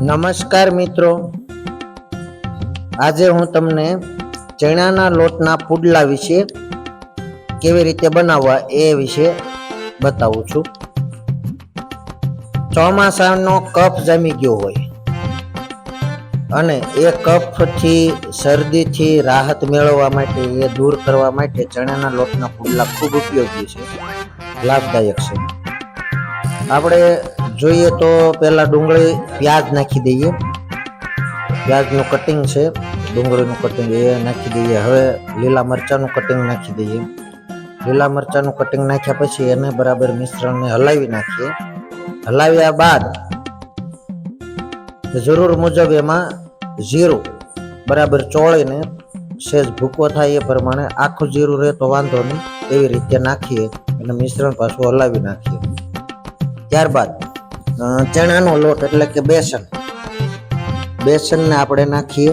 નમસ્કાર મિત્રો. આજે હું તમને ચણાના લોટના પુડલા વિશે કેવી રીતે બનાવવા એ વિશે બતાવું છું. ચોમાસાનો કફ જમી ગયો હોય અને એ કફથી, શરદીથી રાહત મેળવવા માટે, એ દૂર કરવા માટે ચણાના લોટના પુડલા ખૂબ ઉપયોગી છે, લાભદાયક છે. આપણે જોઈએ તો પહેલાં ડુંગળી પ્યાજ નાખી દઈએ. પ્યાજનું કટિંગ છે. ડુંગળીનું કટિંગ એ નાખી દઈએ. હવે લીલા મરચાંનું કટિંગ નાખી દઈએ. લીલા મરચાંનું કટિંગ નાખ્યા પછી એને બરાબર મિશ્રણને હલાવી નાખીએ. હલાવ્યા બાદ જરૂર મુજબ એમાં જીરું બરાબર ચોળીને સેજ ભૂકો થાય એ પ્રમાણે આખું જીરું રહે તો વાંધો નહીં. એવી રીતે નાખીએ અને મિશ્રણ પાછું હલાવી નાખીએ. ત્યારબાદ ચણાનો લોટ એટલે કે બેસન. બેસનને આપણે નાખીએ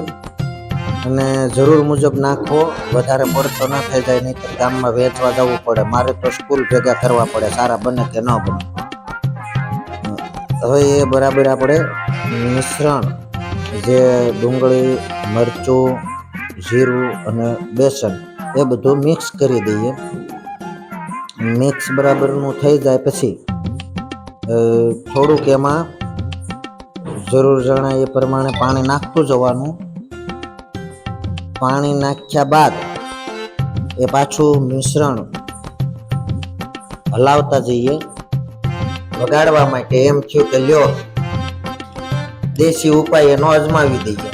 અને જરૂર મુજબ નાખવો, વધારે પડતો ના થઈ જાય નહીં ગામમાં વેચવા જવું પડે. મારે તો સ્કૂલ ભેગા કરવા પડે, સારા બને કે ન બને. હવે એ બરાબર આપણે મિશ્રણ, જે ડુંગળી, મરચું, જીરું અને બેસન, એ બધું મિક્સ કરી દઈએ. મિક્સ બરાબરનું થઈ જાય પછી થોડુંક એમાં જરૂર જણાય એ પ્રમાણે પાણી નાખતું જવાનું. પાણી નાખ્યા બાદ એ પાછું મિશ્રણ હલાવતા જઈએ. વગાડવા માટે એમ થયું કે લ્યો, દેશી ઉપાય એનો અજમાવી દઈએ.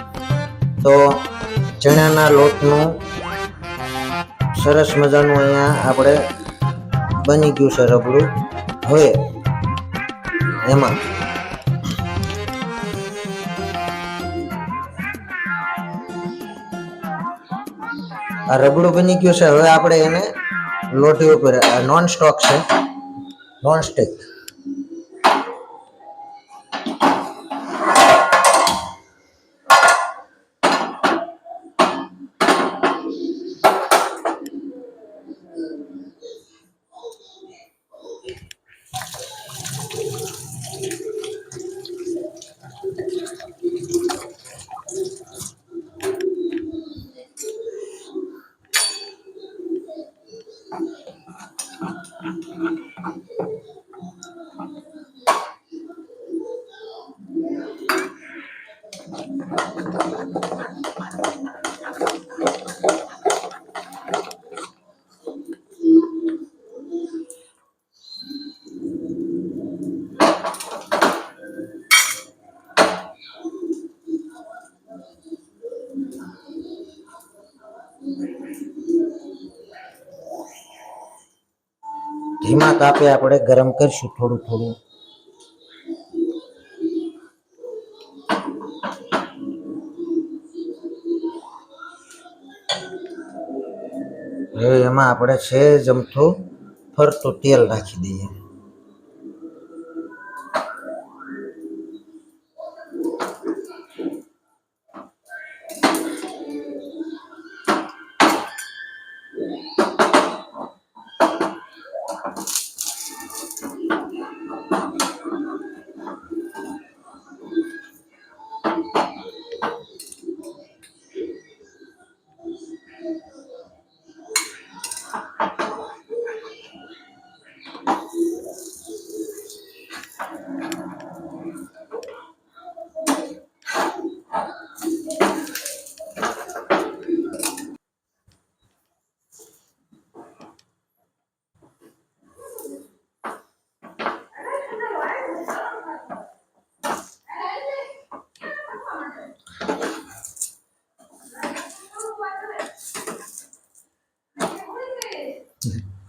તો ચણાના લોટનું સરસ મજાનું અહીંયા આપણે બની ગયું છે રબડું. હવે એમાં આ રગડું બની ગયું છે. હવે આપણે એને લોટી ઉપર નોન સ્ટોક છે. નોન સ્ટિક ધીમા તાપે આપણે ગરમ કરીશું થોડું થોડું. એમાં આપણે સહેજ અમથું ફરતું તેલ નાખી દઈએ.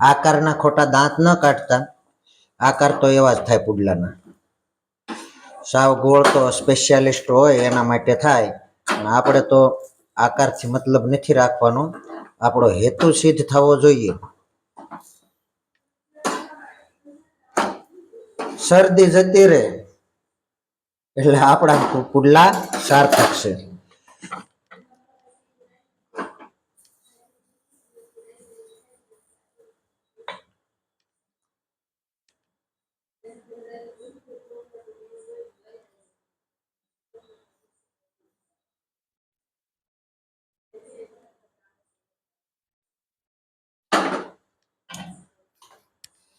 આકારના ખોટા દાંત ન કાઢતા. આકાર તો એવા જ થાય પુડલાના. સાવ ગોળ તો સ્પેશિયાલિસ્ટ હોય, એના માટે થાય. અને આપણે તો આકારથી મતલબ નથી રાખવાનો. આપણો હેતુ સિદ્ધ થવો જોઈએ. શરદી જતી રહે એટલે આપણા પુડલા સાર્થક છે.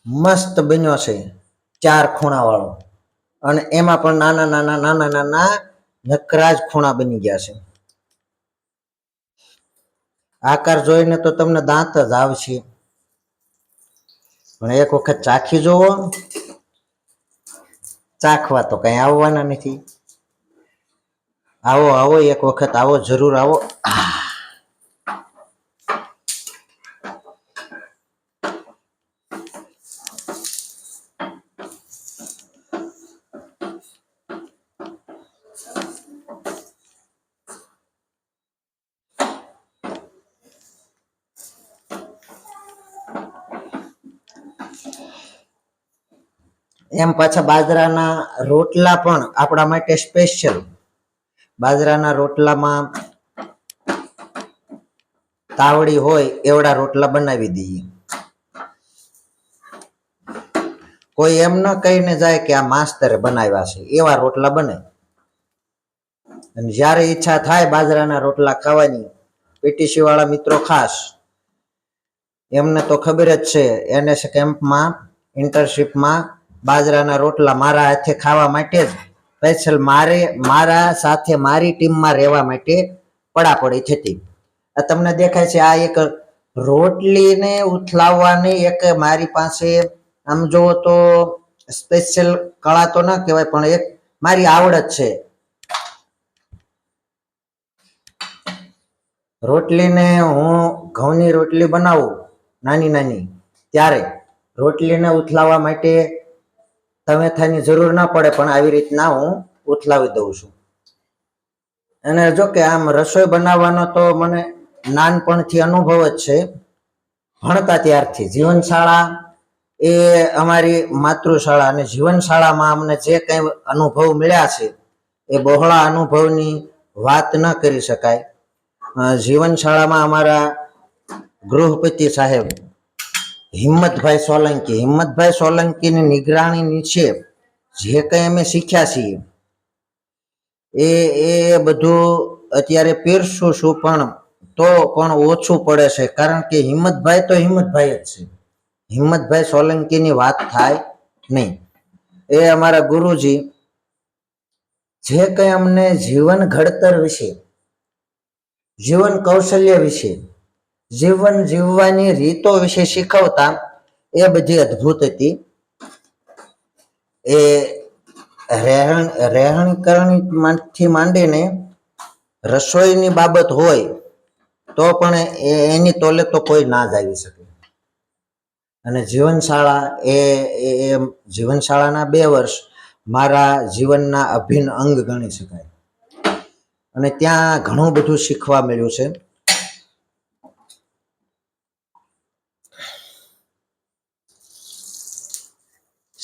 મસ્ત બન્યો છે ચાર ખૂણા વાળો અને એમાં પણ નાના નાના નાના નાના નકરા જ ખૂણા બની ગયા છે. આકાર જોઈને તો તમને દાંત જ આવશે. પણ એક વખત ચાખી જોવો. ચાખવા તો કઈ આવવાના નથી. આવો આવો, એક વખત આવો, જરૂર આવો. એમ પાછા બાજરાના રોટલા પણ આપણા માટે સ્પેશિયલ બાજરાના રોટલામાં તાવડી હોય, એવડા રોટલા બનાવી દઈએ. કોઈ એમ ન કહીને જાય કે આ માસ્તરે બનાવ્યા છે, એવા રોટલા બને. અને જ્યારે ઈચ્છા થાય બાજરાના રોટલા ખાવાની પીટીસી વાળા મિત્રો ખાસ, એમને તો ખબર જ છે એનએસ કેમ્પમાં ઇન્ટર્નશીપમાં બાજરાના રોટલા મારા હાથે ખાવા માટે જ. સ્પેશિયલ મારે, મારા સાથે મારી ટીમમાં રહેવા માટે પડાપડી થતી. તમને દેખાય છે, આ એક રોટલીને ઉથલાવવાની એક મારી પાસે, આમ જુઓ તો સ્પેશિયલ કળા તો ના કહેવાય, પણ એક મારી આવડત છે. રોટલીને હું ઘઉંની રોટલી બનાવું નાની નાની ત્યારે રોટલીને ઉથલાવવા માટે તવેથાની જરૂર ના પડે પણ આવી રીતના હું ઉથલાવી દઉં છું. અને જો કે આમ રસોઈ બનાવવાનો તો મને નાનપણથી અનુભવ જ છે. ભણતા ત્યારથી જીવનશાળા એ અમારી માતૃશાળા અને જીવનશાળામાં અમને જે કંઈ અનુભવ મળ્યા છે એ બહોળા અનુભવની વાત ન કરી શકાય. જીવનશાળામાં અમારા ગૃહપતિ સાહેબ હિંમતભાઈ સોલંકી. હિંમતભાઈ સોલંકીની નિગરાણી નીચે જે કંઈ અમે શીખ્યા છીએ. એ એ બધું અત્યારે પીરસું છું પણ તો પણ ઓછું પડે છે. કારણ કે હિંમતભાઈ તો હિંમતભાઈ જ છે. હિંમતભાઈ સોલંકીની વાત થાય નહીં. એ અમારા ગુરુજી. જે કંઈ અમને જીવન ઘડતર વિશે, જીવન કૌશલ્ય વિશે જીવન જીવવાની રીતો વિશે શીખવતા એ બધી અદ્ભુત હતી. એ રહેણ રહેણીકરણથી માંડીને રસોઈની બાબત હોય તો પણ એ- એની તોલે તો કોઈ ના જ આવી શકે. અને જીવનશાળા એ- એ જીવનશાળાના બે વર્ષ મારા જીવનના અભિન્ન અંગ ગણી શકાય. અને ત્યાં ઘણું બધું શીખવા મળ્યું છે.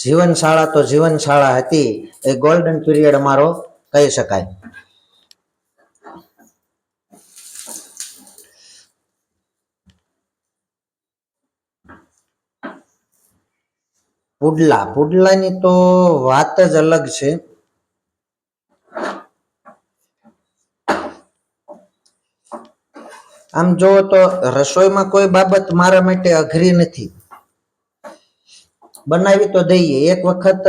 જીવનશાળા તો જીવનશાળા હતી, એ ગોલ્ડન પીરિયડ અમારો કહી શકાય. પુડલા, પુડલાની તો વાત જ અલગ છે. આમ જુઓ તો રસોઈમાં કોઈ બાબત મારા માટે અઘરી નથી. બનાવી તો દઈએ. એક વખત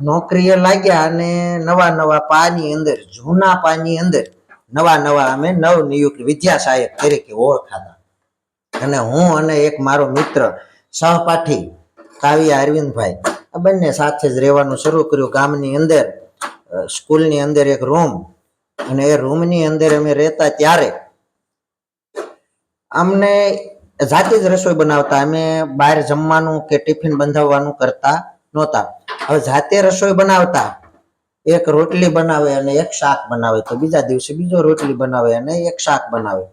નોકરીએ લાગ્યા અને નવા નવા પાની અંદર, જૂના પાની અંદર, નવા નવા અમે નવ નિયુક્ત વિદ્યા સહાયક તરીકે ઓળખાતા. અને હું અને એક મારો મિત્ર, સહપાઠી, કાવ્યા અરવિંદભાઈ, આ બંને સાથે જ રહેવાનું શરૂ કર્યું ગામની અંદર. સ્કૂલની અંદર એક રૂમ અને એ રૂમની અંદર અમે રહેતા ત્યારે અમને જાતે જ રસોઈ બનાવતા. અમે બહાર જમવાનું કે ટિફિન બંધાવવાનું કરતા નહોતા. હવે જાતે રસોઈ બનાવતા. એક રોટલી બનાવે અને એક શાક બનાવે. તો બીજા દિવસે બીજો રોટલી બનાવે અને એક શાક બનાવે.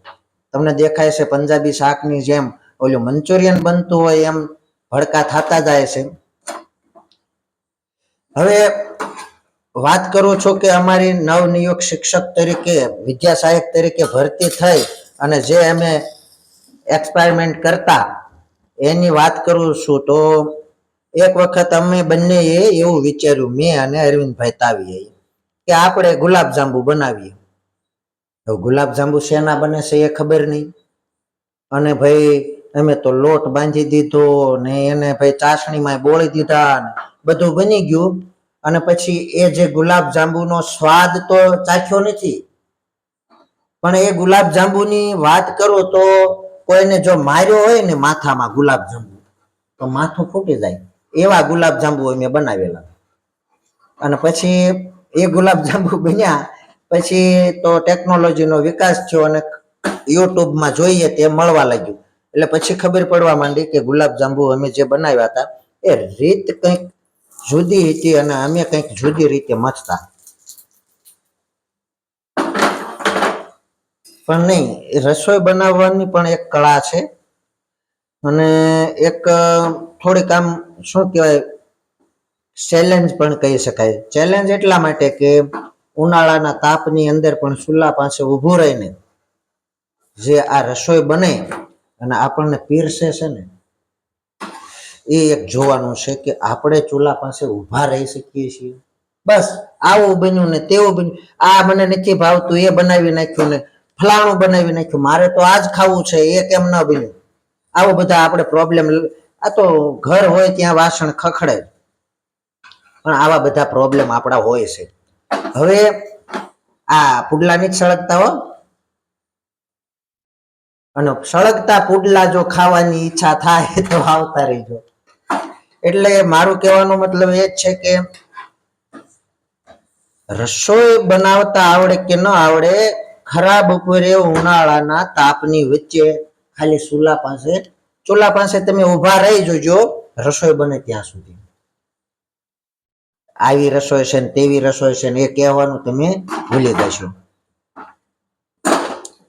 તમને દેખાય છે પંજાબી શાકની જેમ ઓલું મંચુરિયન બનતું હોય એમ ભડકા થતા જાય છે. હવે વાત કરું છું કે અમારી નવનિયુક્ત શિક્ષક તરીકે, વિદ્યા સહાયક તરીકે ભરતી થઈ અને જે અમે એક્સપેરિમેન્ટ કરતા, એની વાત કરું છું તો, એક વખત અમે બંનેએ એવું વિચાર્યું, મેં અને અરવિંદભાઈ તાવીએ, કે આપણે ગુલાબજાંબુ બનાવીએ. તો ગુલાબજાંબુ શેના બને છે એ ખબર નહીં. અને ભાઈ, અમે તો લોટ બાંધી દીધો ને એને ભાઈ ચાસણીમાં બોળી દીધા ને બધું બની ગયું. અને પછી એ જે ગુલાબ જાંબુનો સ્વાદ તો ચાખ્યો નથી. પણ એ ગુલાબ જાંબુની વાત કરું તો કોઈને જો માર્યો હોય ને માથામાં ગુલાબ જાંબુ, તો માથું ફૂટી જાય. એવા ગુલાબ જાંબુ અમે બનાવેલા. અને પછી એ ગુલાબ જાંબુ બન્યા, પછી તો ટેકનોલોજીનો વિકાસ થયો અને યુટ્યુબમાં જોઈએ તે મળવા લાગ્યું. એટલે પછી ખબર પડવા માંડી કે ગુલાબ જાંબુ અમે જે બનાવ્યા હતા, એ રીત કંઈક જુદી હતી અને અમે કંઈક જુદી રીતે મથતા. પણ નહીં રસોઈ બનાવવાની પણ એક કળા છે. અને એક થોડીક આમ, શું કહેવાય ચેલેન્જ પણ કહી શકાય. ચેલેન્જ એટલા માટે કે ઉનાળાના તાપની અંદર પણ ચૂલા પાસે ઊભું રહીને જે આ રસોઈ બને અને આપણને પીરસે છે ને, એ એક જોવાનું છે કે આપણે ચૂલા પાસે ઊભા રહી શકીએ છીએ. બસ, આવું બન્યું ને તેવું બન્યું. આ મને નથી ભાવતું, એ બનાવી નાખ્યું ને ફલાણું બનાવી નાખ્યું. મારે તો આ જ ખાવું છે, એ કેમ ન બન્યું? આવો બધા આપણે પ્રોબ્લેમ આ તો ઘર હોય ત્યાં વાસણ ખખડે પણ આવા બધા પ્રોબ્લેમ આપણા હોય છે. હવે આ પુડલાની જ સળગતા હો. અને સળગતા પુડલા જો ખાવાની ઈચ્છા થાય તો આવતા રહીજો. એટલે મારું કહેવાનો મતલબ એ જ છે કે રસોઈ બનાવતા આવડે કે ન આવડે ખરાબ બપોરે ઉનાળાના તાપની વચ્ચે ખાલી ચૂલા પાસે ચૂલા પાસે તમે ઊભા રહી જોજો, રસોઈ બને ત્યાં સુધી. આવી રસોઈ છે ને તેવી રસોઈ છે ને એ કહેવાનું તમે ભૂલી જશો.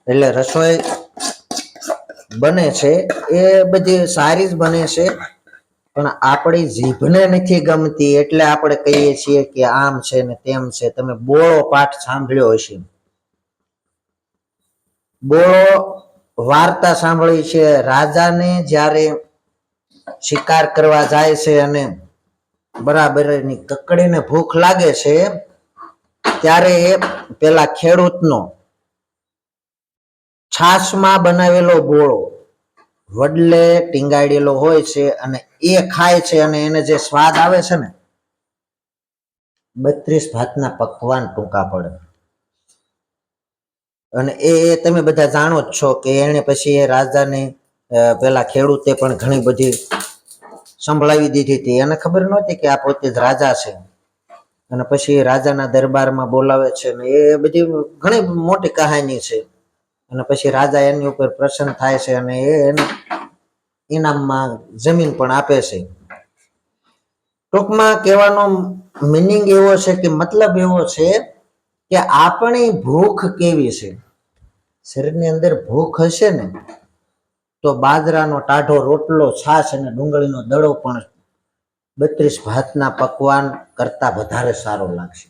એટલે રસોઈ બને છે, એ બધી સારી જ બને છે, પણ આપણી જીભને નથી ગમતી એટલે આપણે કહીએ છીએ કે આમ છે ને તેમ છે. તમે બોળો પાઠ સાંભળ્યો હશે. બોળો વાર્તા સાંભળી છે. રાજાને જ્યારે શિકાર કરવા જાય છે અને બરાબર એની કકડીને ભૂખ લાગે છે, ત્યારે એ પેલા ખેડૂતનો છાશમાં બનાવેલો બોળો વડલે ટીંગાડેલો હોય છે અને એ ખાય છે અને એને જે સ્વાદ આવે છે ને, બત્રીસ ભાતના પકવાન ટૂંકા પડે. અને એ તમે બધા જાણો જ છો કે એને પછી એ રાજાને પેલા ખેડૂતે પણ ઘણી બધી સંભળાવી દીધી હતી. એને ખબર નહોતી કે આ પોતે જ રાજા છે. અને પછી રાજાના દરબારમાં બોલાવે છે ને એ બધી ઘણી મોટી કહાની છે. અને પછી રાજા એની ઉપર પ્રસન્ન થાય છે અને એ એને ઇનામમાં જમીન પણ આપે છે. ટૂંકમાં કહેવાનો મિનિંગ એવો છે કે મતલબ એવો છે કે આપણી ભૂખ કેવી છે? શરીરની અંદર ભૂખ હશે ને, તો બાજરાનો ટાઢો, રોટલો, છાશ અને ડુંગળીનો દડો પણ બત્રીસ ભાતના પકવાન કરતા વધારે સારો લાગશે.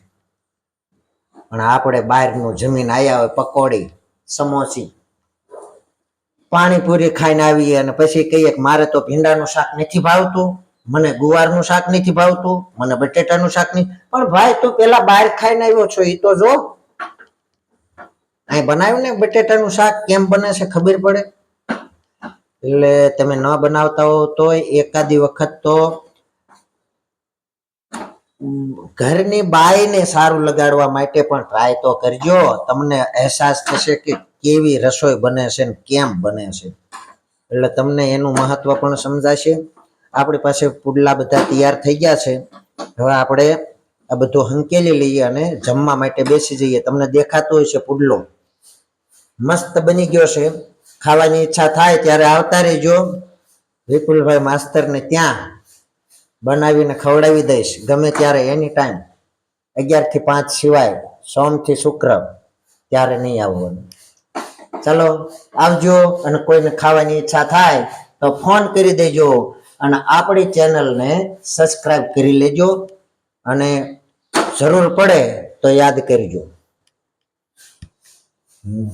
પણ આપણે બહારનું જમીન આવ્યા હોય, પકોડી, સમોસી, પાણીપુરી ખાઈને આવીએ અને પછી કહીએ કે મારે તો ભીંડાનું શાક નથી ભાવતું. મને ગુવારનું શાક નથી ભાવતું, મને બટેટાનું શાક નહીં. પણ ભાઈ, તું પેલા બહાર ખાઈને આવ્યો છો એ તો જો. અહીં બનાવ્યું ને બટેટાનું શાક, કેમ બને છે ખબર પડે? એટલે તમે ન બનાવતા હો તો એકાદી વખત તો ઘરની બાઈને સારું લગાડવા માટે પણ ટ્રાય તો કરજો. તમને અહેસાસ થશે કે કેવી રસોઈ બને છે ને કેમ બને છે. એટલે તમને એનું મહત્વ પણ સમજાશે. આપણી પાસે પુડલા બધા તૈયાર થઈ ગયા છે. હવે આપણે આ બધું હંકેલી લઈએ અને જમવા માટે બેસી જઈએ. તમને દેખાતો હોય છે પુડલો. મસ્ત બની ગયો છે. ખાવાની ઈચ્છા થાય ત્યારે આવતા રહેજો. વિપુલભાઈ માસ્તરને ત્યાં બનાવીને ખવડાવી દઈશ. ગમે ત્યારે એની ટાઈમ અગિયારથી પાંચ સિવાય. સોમથી શુક્ર. ત્યારે નહીં આવવાનું. ચાલો, આવજો અને કોઈને ખાવાની ઈચ્છા થાય તો ફોન કરી દેજો. અને આપણી ચેનલને સબસ્ક્રાઇબ કરી લેજો અને જરૂર પડે તો યાદ કરજો હમ.